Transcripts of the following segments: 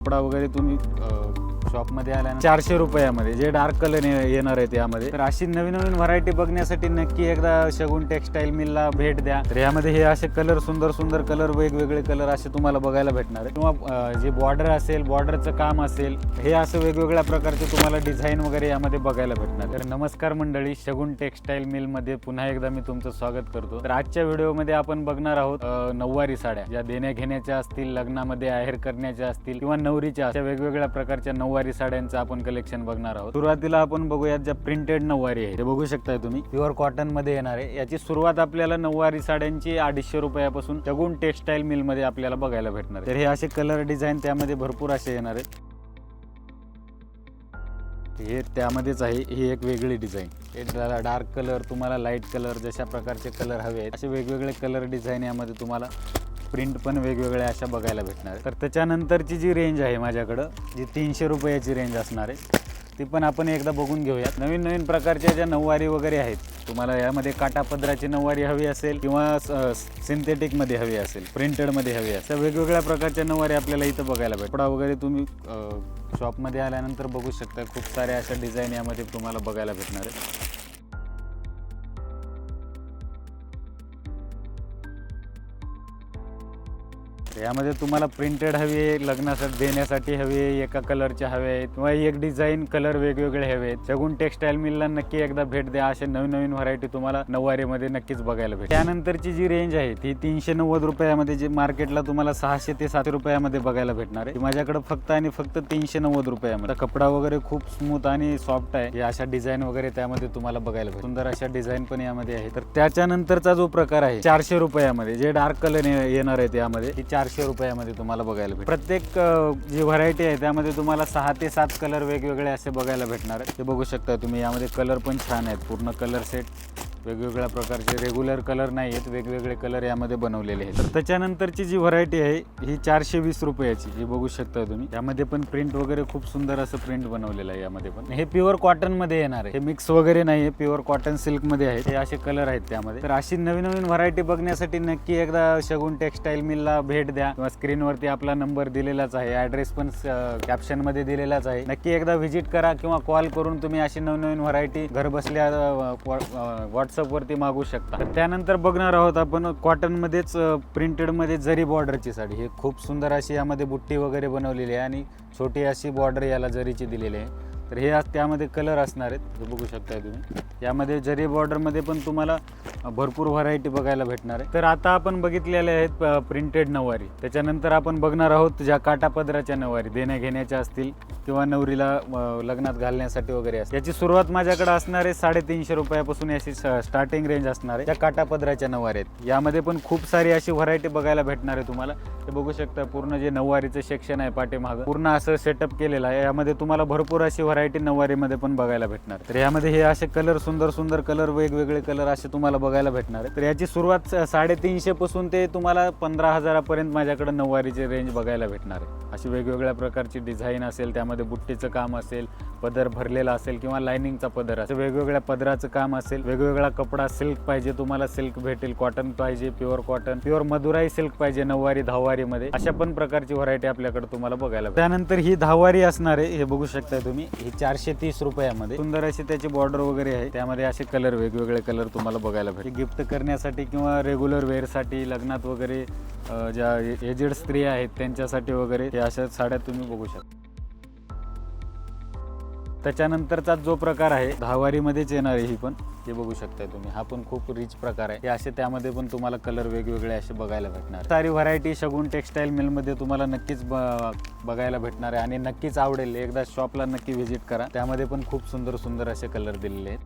कपडा वगैरे तुम्ही शॉपमध्ये आल्यानंतर चारशे रुपयामध्ये जे डार्क कलर येणार आहेत यामध्ये. तर अशी नवीन नवीन व्हरायटी बघण्यासाठी नक्की एकदा शगुन टेक्सटाईल मिलला भेट द्या. तर यामध्ये हे असे कलर सुंदर सुंदर कलर वेगवेगळे कलर असे तुम्हाला बघायला भेटणार आहे किंवा जे बॉर्डर असेल बॉर्डरचं काम असेल हे असं वेगवेगळ्या प्रकारचे तुम्हाला डिझाईन वगैरे यामध्ये बघायला भेटणार तर नमस्कार मंडळी शगुन टेक्सटाईल मिलमध्ये पुन्हा एकदा मी तुमचं स्वागत करतो. तर आजच्या व्हिडिओमध्ये आपण बघणार आहोत नऊवारी साड्या ज्या देण्या घेण्याच्या असतील लग्नामध्ये आहेर करण्याच्या असतील किंवा नवरीच्या अशा वेगवेगळ्या प्रकारच्या नऊवारी नऊवारी साड्यांचं आपण कलेक्शन बघणार आहोत. सुरुवातीला आपण बघूयात ज्या प्रिंटेड नऊवारी आहे ते बघू शकताय तुम्ही. प्युअर कॉटनमध्ये येणार आहे. याची सुरुवात आपल्याला नऊवारी साड्यांची अडीचशे रुपयापासून जगून टेक्सटाईल मिलमध्ये आपल्याला बघायला भेटणार तर हे असे कलर डिझाईन त्यामध्ये भरपूर असे येणार आहेत. हे त्यामध्येच आहे. ही एक वेगळी डिझाईन हे डार्क कलर तुम्हाला लाइट कलर जशा प्रकारचे कलर हवे आहेत असे वेगवेगळे कलर डिझाईन यामध्ये तुम्हाला प्रिंट पण वेगवेगळ्या अशा बघायला भेटणार. आहे. तर त्याच्यानंतरची जी रेंज आहे माझ्याकडं जी तीनशे रुपयाची रेंज असणार आहे ती पण आपण एकदा बघून घेऊयात. नवीन नवीन प्रकारच्या ज्या नऊवारी वगैरे आहेत तुम्हाला यामध्ये काटापदराची नऊवारी हवी असेल किंवा सिंथेटिकमध्ये हवी असेल प्रिंटेडमध्ये हवी असेल वेगवेगळ्या प्रकारच्या नऊवारी आपल्याला इथं बघायला भेट कपडा वगैरे तुम्ही शॉपमध्ये आल्यानंतर बघू शकता. खूप साऱ्या अशा डिझाईन यामध्ये तुम्हाला बघायला भेटणार आहे. यामध्ये तुम्हाला प्रिंटेड हवी आहे लग्नासाठी देण्यासाठी हवी आहे एका कलरचे हवे आहेत किंवा एक डिझाईन कलर वेगवेगळे हवे. आहेत शगुन टेक्सटाईल मिलला नक्की एकदा भेट द्या. असे नवीन नवीन व्हरायटी तुम्हाला नऊवारीमध्ये नक्कीच बघायला भेटेल. त्यानंतरची जी रेंज आहे ती तीनशे नव्वद रुपयामध्ये जी मार्केटला तुम्हाला सहाशे ते सातशे रुपयामध्ये बघायला भेटणार आहे. माझ्याकडे फक्त आणि फक्त तीनशे नव्वद रुपयामध्ये. कपडा वगैरे खूप स्मूथ आणि सॉफ्ट आहे. या अशा डिझाईन वगैरे त्यामध्ये तुम्हाला बघायला भेटेल. सुंदर अशा डिझाईन पण यामध्ये आहे. तर त्याच्यानंतरचा जो प्रकार आहे चारशे रुपयामध्ये जे डार्क कलर येणार आहे त्यामध्ये ती चारशे रुपयामध्ये तुम्हाला बघायला भेटेल. प्रत्येक अं, जी व्हरायटी आहे त्यामध्ये तुम्हाला सहा ते सात कलर वेगवेगळे असे बघायला भेटणार. आहे ते बघू शकता तुम्ही यामध्ये कलर पण छान आहेत. पूर्ण कलर सेट वेगवेगळ्या प्रकारचे रेग्युलर कलर नाही आहेत वेगवेगळे कलर यामध्ये बनवलेले आहेत. तर त्याच्यानंतरची जी व्हरायटी आहे ही चारशे वीस रुपयाची जी बघू शकता तुम्ही. यामध्ये पण प्रिंट वगैरे खूप सुंदर असं प्रिंट बनवलेलं आहे यामध्ये पण. हे प्युअर कॉटनमध्ये येणार आहे. हे मिक्स वगैरे नाही आहे प्युअर कॉटन सिल्कमध्ये आहे. हे असे कलर आहेत त्यामध्ये. तर अशी नवीन नवीन व्हरायटी बघण्यासाठी नक्की एकदा शगुन टेक्सटाईल मिलला भेट द्या. किंवा स्क्रीनवरती आपला नंबर दिलेलाच आहे. ऍड्रेस पण कॅप्शनमध्ये दिलेलाच आहे. नक्की एकदा व्हिजिट करा किंवा कॉल करून तुम्ही अशी नवीन नवीन व्हरायटी घर बसल्या व्हॉट्सअपवरती मागू शकता. त्यानंतर बघणार आहोत आपण कॉटनमध्येच प्रिंटेडमध्ये जरी बॉर्डरची साडी हे खूप सुंदर अशी यामध्ये बुट्टी वगैरे बनवलेली आहे आणि छोटी अशी बॉर्डर याला जरीची दिलेली आहे. तर हे आज त्यामध्ये कलर असणार आहेत. हे बघू शकताय तुम्ही. यामध्ये जरी बॉर्डरमध्ये पण तुम्हाला भरपूर व्हरायटी बघायला भेटणार आहे. तर आता आपण बघितलेले आहेत प्रिंटेड नऊवारी. त्याच्यानंतर आपण बघणार आहोत ज्या काटापदराच्या नऊवारी देण्या घेण्याच्या असतील किंवा नवरीला लग्नात घालण्यासाठी वगैरे असतील. याची सुरुवात माझ्याकडे असणार आहे साडेतीनशे रुपयापासून याची स्टार्टिंग रेंज असणार आहे. त्या काटापदराच्या नऊवारी आहेत. यामध्ये पण खूप सारी अशी व्हरायटी बघायला भेटणार आहे तुम्हाला. ते बघू शकता पूर्ण जे नऊवारीचं सेक्शन आहे पाठीमागं पूर्ण असं सेटअप केलेलं आहे. यामध्ये तुम्हाला भरपूर अशी व्हरायटी नऊवारीमध्ये पण बघायला भेटणार. तर यामध्ये हे असे कलर सुंदर सुंदर कलर वेगवेगळे कलर असे तुम्हाला बघायला भेटणार. आहे तर याची सुरुवात साडेतीनशे पासून ते तुम्हाला पंधरा हजारापर्यंत माझ्याकडे नऊवारीची रेंज बघायला भेटणार. आहे अशी वेगवेगळ्या प्रकारची डिझाईन असेल त्यामध्ये बुट्टीचं काम असेल पदर भरलेला असेल किंवा लाइनिंगचा पदर असेल वेगवेगळ्या पदराचं काम असेल वेगवेगळा कपडा सिल्क पाहिजे तुम्हाला सिल्क भेटेल कॉटन पाहिजे pure cotton pure Madurai silk पाहिजे नऊवारी दहावारीमध्ये. अशा पण प्रकारची व्हरायटी आपल्याकडे तुम्हाला बघायला त्यानंतर ही दहावारी असणार आहे हे बघू शकताय तुम्ही. ही चारशे तीस रुपयामध्ये. सुंदर अशी त्याची बॉर्डर वगैरे आहे त्यामध्ये असे कलर वेगवेगळे कलर तुम्हाला बघायला भेटेल गिफ्ट करण्यासाठी किंवा रेग्युलर वेअरसाठी लग्नात वगैरे ज्या एजेड स्त्रिया आहेत त्यांच्यासाठी वगैरे हे अशा साड्या तुम्ही बघू शकता. त्याच्यानंतरचा जो प्रकार आहे दहावारीमध्येच येणार आहे ही पण हे बघू शकताय तुम्ही. हा पण खूप रिच प्रकार आहे. हे असे त्यामध्ये पण तुम्हाला कलर वेगवेगळे असे बघायला भेटणार. सारी व्हरायटी शगुन टेक्सटाईल मिलमध्ये तुम्हाला नक्कीच ब- बघायला भेटणार आहे. आणि नक्कीच आवडेल. एकदा शॉपला नक्की व्हिजिट करा. त्यामध्ये पण खूप सुंदर सुंदर असे कलर दिलेले आहेत.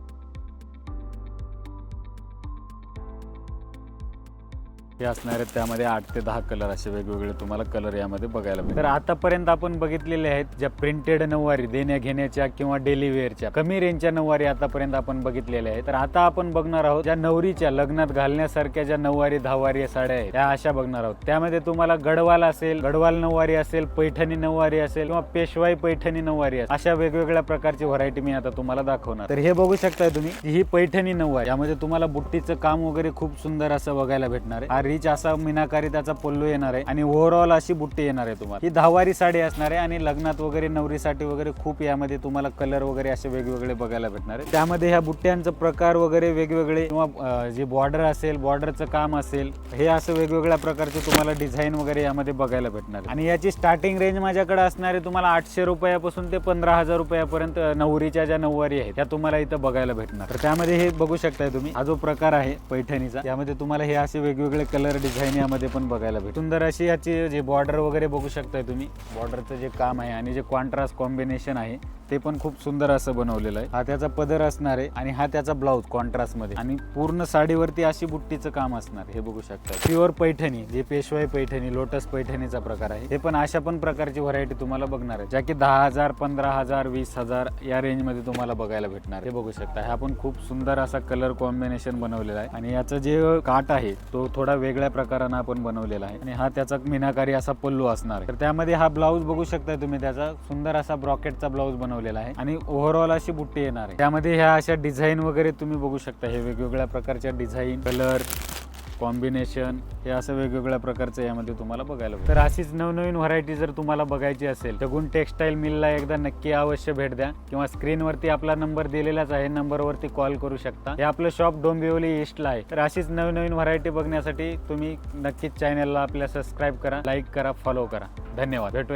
हे असणार आहेत त्यामध्ये आठ ते दहा कलर असे वेगवेगळे तुम्हाला कलर यामध्ये बघायला मिळतात तर आतापर्यंत आपण बघितलेले आहेत ज्या प्रिंटेड नऊवारी देण्या घेण्याच्या किंवा डेली वेअरच्या कमी रेंजच्या नऊवारी आतापर्यंत आपण बघितलेल्या आहेत. तर आता आपण बघणार आहोत ज्या नवरीच्या लग्नात घालण्यासारख्या ज्या नऊवारी दहावारी साड्या आहेत त्या अशा बघणार आहोत. त्यामध्ये तुम्हाला गडवाल असेल गडवाल नऊवारी असेल पैठणी नऊवारी असेल किंवा पेशवाई पैठणी नऊवारी असेल अशा वेगवेगळ्या प्रकारची व्हरायटी मी आता तुम्हाला दाखवणार. तर हे बघू शकताय तुम्ही ही पैठणी नऊवारी यामध्ये तुम्हाला बुट्टीचं काम वगैरे खूप सुंदर असं बघायला भेटणार आहे. रिच असा मीनाकारी त्याचा पल्लू येणार आहे आणि ओव्हरऑल अशी बुट्टी येणार आहे तुम्हाला. ही दहावारी साडी असणार आहे आणि लग्नात वगैरे नवरीसाठी वगैरे खूप यामध्ये तुम्हाला कलर वगैरे असे वेगवेगळे बघायला भेटणार आहे. त्यामध्ये ह्या बुट्ट्यांचा प्रकार वगैरे वेगवेगळे किंवा जे बॉर्डर असेल बॉर्डरचं काम असेल हे असं वेगवेगळ्या प्रकारचे तुम्हाला डिझाईन वगैरे यामध्ये बघायला भेटणार आहे. आणि याची स्टार्टिंग रेंज माझ्याकडे असणार आहे तुम्हाला आठशे रुपयापासून ते पंधरा हजार रुपयापर्यंत नवरीच्या ज्या नऊवारी आहेत त्या तुम्हाला इथं बघायला भेटणार. तर त्यामध्ये हे बघू शकताय तुम्ही. हा जो प्रकार आहे पैठणीचा त्यामध्ये तुम्हाला हे असे वेगवेगळे कलर डिझाईन यामध्ये पण बघायला भेट. सुंदर अशी याची जे बॉर्डर वगैरे बघू शकताय तुम्ही. बॉर्डरचं जे काम आहे आणि जे कॉन्ट्रास्ट कॉम्बिनेशन आहे ते पण खूप सुंदर असं बनवलेलं आहे. हा त्याचा पदर असणार आहे आणि हा त्याचा ब्लाऊज कॉन्ट्रास्टमध्ये. आणि पूर्ण साडीवरती अशी बुट्टीचं काम असणार हे बघू शकता. प्युअर पैठणी जे पेशवाई पैठणी लोटस पैठणीचा प्रकार आहे. हे पण अशा पण प्रकारची व्हरायटी तुम्हाला बघणार आहे. ज्या की दहा हजार पंधरा हजार वीस हजार या रेंजमध्ये तुम्हाला बघायला भेटणार हे बघू शकता. हा पण खूप सुंदर असा कलर कॉम्बिनेशन बनवलेला आहे. आणि याचा जे काट आहे तो थोडा वेगळ्या प्रकारानं आपण बनवलेला आहे. आणि हा त्याचा मीनाकारी असा पल्लू असणार आहे. तर त्यामध्ये हा ब्लाऊज बघू शकता तुम्ही. त्याचा सुंदर असा ब्रॉकेटचा ब्लाऊज बनवलेला आहे. आणि ओव्हरऑल अशी बुट्टी येणार आहे. त्यामध्ये ह्या अशा डिझाईन वगैरे तुम्ही बघू शकता. हे वेगवेगळ्या प्रकारच्या डिझाईन कलर कॉम्बिनेशन हे असं वेगवेगळ्या प्रकारचं यामध्ये तुम्हाला बघायला तर अशीच नवनवीन व्हरायटी जर तुम्हाला बघायची असेल तर गुण टेक्सटाईल मिलला एकदा नक्की अवश्य भेट द्या. किंवा स्क्रीनवरती आपला नंबर दिलेलाच आहे. नंबरवरती कॉल करू शकता. हे आपलं शॉप डोंबिवली ईस्टला आहे. तर अशीच नवनवीन व्हरायटी बघण्यासाठी तुम्ही नक्कीच चॅनलला आपल्या सबस्क्राईब करा लाईक करा फॉलो करा. धन्यवाद. भेटूया.